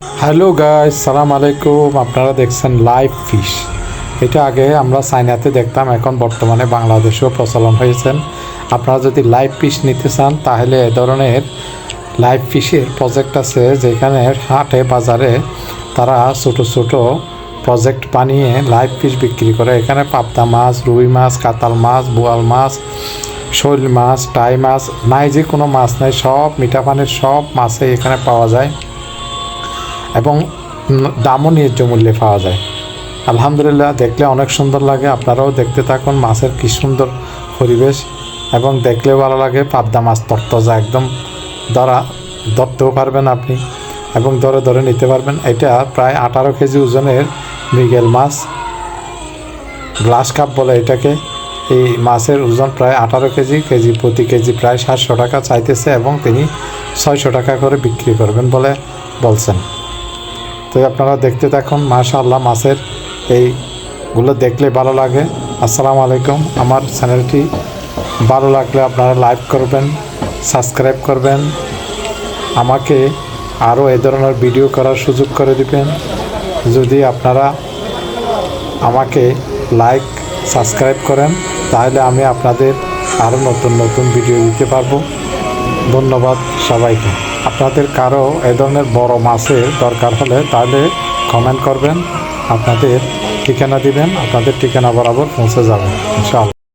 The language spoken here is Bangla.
হ্যালো গাইস সালাম আলাইকুম। আপনারা দেখছেন লাইভ ফিশ এটা আগে আমরা চাইনাতে দেখতাম, এখন বর্তমানে বাংলাদেশেও প্রচলন হয়েছেন আপনারা যদি লাইভ ফিশ নিতে চান, তাহলে এ ধরনের লাইভ ফিশের প্রজেক্ট আছে, যেখানে হাটে, বাজারে তারা ছোট ছোট প্রজেক্ট বানিয়ে লাইভ ফিশ বিক্রি করে। এখানে পাবদা মাছ, রুই মাছ কাতাল মাছ, বোয়াল মাছ, শৈল মাছ, টাই মাছ, নাই যে কোনো মাছ নাই, সব মিঠা পানির সব মাছই এখানে পাওয়া যায়। এবং দামও ন্যায্য মূল্যে পাওয়া যায়। আলহামদুলিল্লাহ, দেখলে অনেক সুন্দর লাগে। আপনারাও দেখতে থাকুন মাছের কি সুন্দর পরিবেশ এবং দেখলেও ভালো লাগে। পাবদা মাছ তরতাজা একদম ধরা, ধরতেও পারবেন আপনি এবং ধরে ধরে নিতে পারবেন। এটা প্রায় আঠারো কেজি ওজনের মৃগেল মাছ, গ্লাস কাপ বলে এটাকে। এই মাছের ওজন প্রায় আঠারো কেজি কেজি প্রতি কেজি প্রায় সাতশো টাকা চাইতেছে এবং তিনি ছয়শো টাকা করে বিক্রি করবেন বলে বলছেন। তো আপনারা দেখতে থাকুন, মাশাআল্লাহ মাছের এইগুলো দেখলে ভালো লাগে। আসসালামু আলাইকুম, আমার চ্যানেলটি ভালো লাগলে আপনারা লাইক করবেন, সাবস্ক্রাইব করবেন, আমাকে আরও এ ধরনের ভিডিও করার সুযোগ করে দিবেন। যদি আপনারা আমাকে লাইক, সাবস্ক্রাইব করেন, তাহলে আমি আপনাদের আরও নতুন নতুন ভিডিও দিতে পারব। ধন্যবাদ সবাইকে। আপনাদের কারও এ ধরনের বড় মাছের দরকার হলে তাহলে কমেন্ট করবেন, আপনাদের ঠিকানা দিবেন, আপনাদের ঠিকানা বরাবর পৌঁছে যাবেন, ইনশাআল্লাহ।